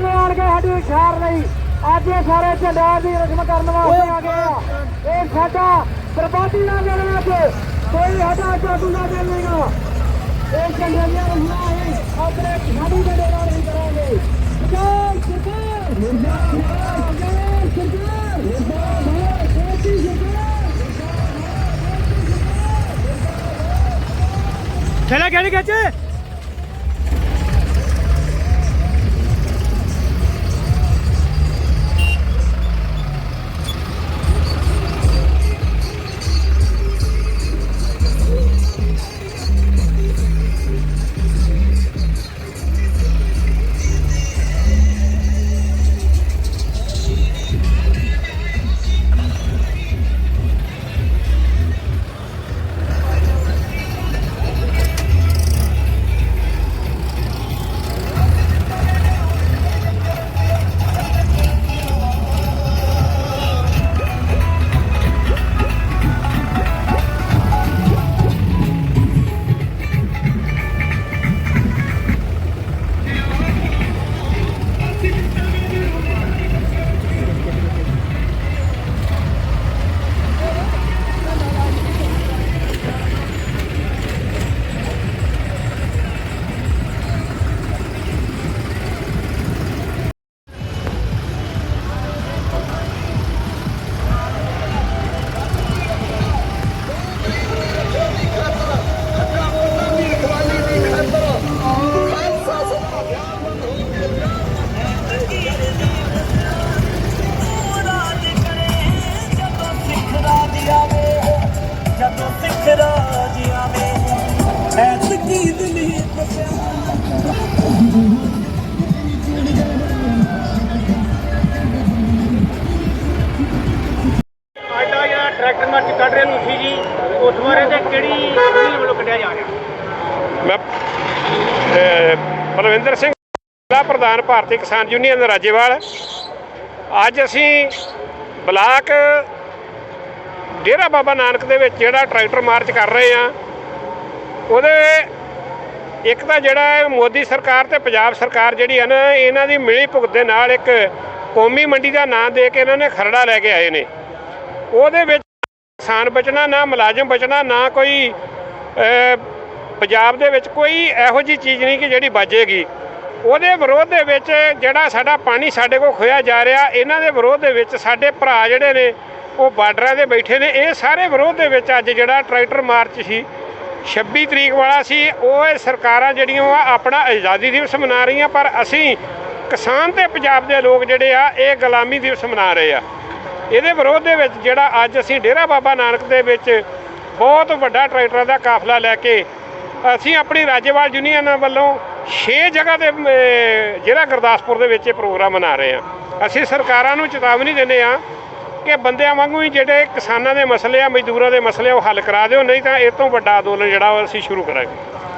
ਕਿਸੇ ਨੇ ਆਣ ਕੇ ਸਾਡੀ ਖਿਆਰ ਲਈ। ਅੱਜ ਇਹ ਸਾਰੇ ਝੰਡਿਆਂ ਦੀ ਰਸਮ ਕਰਨ ਵਾਸਤੇ ਆ ਗਏ ਆ। ਇਹ ਸਾਡਾ ਬਰਬਾਦੀ ਦਾ ਦਿਨ ਅੱਜ ਕੋਈ ਸਾਡਾ ਜਾਦੂ ਦਾ ਦਿਨ ਨਹੀਂਗਾ ਇਹ ਝੰਡਿਆਂ ਦੀਆਂ ਰਸਮਾਂ ਅਸੀਂ ਆਪਣੇ ਸਾਡੀ ਦੇ ਨਾਲ ਨਹੀਂ ਕਰਾਂਗੇ। ਸਰਕਾਰ ਸਰਕਾਰ! ਮੁਰਦਾਬਾਦ ਸਰਕਾਰ ਸਰਕਾਰ ਮੁਰਦਾਬਾਦ ਸੋਚੀ ਸਰਕਾਰ ਠੇਲਾ ਕਿਹੜੀ ਗੱਜ ਟਰੈਕਟਰ ਮਾਰਚ ਕੱਢ ਰਹੇ ਨੂੰ ਸੀ ਜੀ ਉਸ ਬਾਰੇ ਤੇ ਕਿਹੜੀ ਯੂਨੀਅਨ ਵੱਲੋਂ ਕੱਢਿਆ ਜਾ ਰਿਹਾ? ਮੈਂ ਬਲਵਿੰਦਰ ਸਿੰਘ ਜ਼ਿਲ੍ਹਾ ਪ੍ਰਧਾਨ ਭਾਰਤੀ ਕਿਸਾਨ ਯੂਨੀਅਨ ਰਾਜੇਵਾਲ। ਅੱਜ ਅਸੀਂ ਬਲਾਕ ਡੇਰਾ ਬਾਬਾ ਨਾਨਕ ਦੇ ਵਿੱਚ ਜਿਹੜਾ ਟਰੈਕਟਰ ਮਾਰਚ ਕਰ ਰਹੇ ਆ, ਉਹਦੇ ਇੱਕ ਤਾਂ ਜਿਹੜਾ ਮੋਦੀ ਸਰਕਾਰ ਤੇ ਪੰਜਾਬ ਸਰਕਾਰ ਜਿਹੜੀ ਹੈ ਨਾ, ਇਹਨਾਂ ਦੀ ਮਿਲੀ ਭੁਗਤ ਦੇ ਨਾਲ ਇੱਕ ਕੌਮੀ ਮੰਡੀ ਦਾ ਨਾਂ ਦੇ ਕੇ ਇਹਨਾਂ ਨੇ ਖਰੜਾ ਲੈ ਕੇ ਆਏ ਨੇ। ਉਹਦੇ ਵਿੱਚ ਕਿਸਾਨ ਬਚਣਾ, ਨਾ ਮੁਲਾਜ਼ਮ ਬਚਣਾ, ਨਾ ਕੋਈ ਪੰਜਾਬ ਦੇ ਵਿੱਚ ਕੋਈ ਇਹੋ ਜੀ ਚੀਜ਼ ਨਹੀਂ ਕਿ ਜਿਹੜੀ ਬਚੇਗੀ ਉਹਦੇ ਵਿਰੋਧ ਦੇ ਵਿੱਚ ਜਿਹੜਾ ਸਾਡਾ ਪਾਣੀ ਸਾਡੇ ਕੋਲ ਖੋਇਆ ਜਾ ਰਿਹਾ, ਇਹਨਾਂ ਦੇ ਵਿਰੋਧ ਦੇ ਵਿੱਚ ਸਾਡੇ ਭਰਾ ਜਿਹੜੇ ਨੇ ਉਹ ਬਾਰਡਰਾਂ ਦੇ ਬੈਠੇ ਨੇ। ਇਹ ਸਾਰੇ ਵਿਰੋਧ ਦੇ ਵਿੱਚ ਅੱਜ ਜਿਹੜਾ ਟਰੈਕਟਰ ਮਾਰਚ ਸੀ 26 ਤਰੀਕ ਵਾਲਾ ਸੀ ਉਹ ਇਹ ਸਰਕਾਰਾਂ ਜਿਹੜੀਆਂ ਵਾ ਆਪਣਾ ਆਜ਼ਾਦੀ ਦਿਵਸ ਮਨਾ ਰਹੀਆਂ ਪਰ ਅਸੀਂ ਕਿਸਾਨ ਤੇ ਪੰਜਾਬ ਦੇ ਲੋਕ ਜਿਹੜੇ ਆ ਇਹ ਗੁਲਾਮੀ ਦਿਵਸ ਮਨਾ ਰਹੇ ਆ। ਇਹਦੇ ਵਿਰੋਧ ਦੇ ਵਿੱਚ ਜਿਹੜਾ ਅੱਜ ਅਸੀਂ ਡੇਰਾ ਬਾਬਾ ਨਾਨਕ ਦੇ ਵਿੱਚ ਬਹੁਤ ਵੱਡਾ ਟਰੈਕਟਰਾਂ ਦਾ ਕਾਫਲਾ ਲੈ ਕੇ ਅਸੀਂ ਆਪਣੀ ਰਾਜੇਵਾਲ ਯੂਨੀਅਨ ਵੱਲੋਂ 6 ਜਗ੍ਹਾ ਤੇ ਅਮ, ਜ਼ਿਲ੍ਹਾ ਗੁਰਦਾਸਪੁਰ ਦੇ ਵਿੱਚ ਇਹ ਪ੍ਰੋਗਰਾਮ ਮਨਾ ਰਹੇ ਹਾਂ ਅਸੀਂ ਸਰਕਾਰਾਂ ਨੂੰ ਚੇਤਾਵਨੀ ਦਿੰਦੇ ਆ ਕਿ ਬੰਦਿਆਂ ਵਾਂਗੂ ਹੀ ਜਿਹੜੇ ਕਿਸਾਨਾਂ ਦੇ ਮਸਲੇ ਆ, ਮਜ਼ਦੂਰਾਂ ਦੇ ਮਸਲੇ ਆ, ਉਹ ਹੱਲ ਕਰਾ ਦਿਓ, ਨਹੀਂ ਤਾਂ ਇਹ ਤੋਂ ਵੱਡਾ ਅੰਦੋਲਨ ਜਿਹੜਾ ਉਹ ਅਸੀਂ ਸ਼ੁਰੂ ਕਰਾਂਗੇ।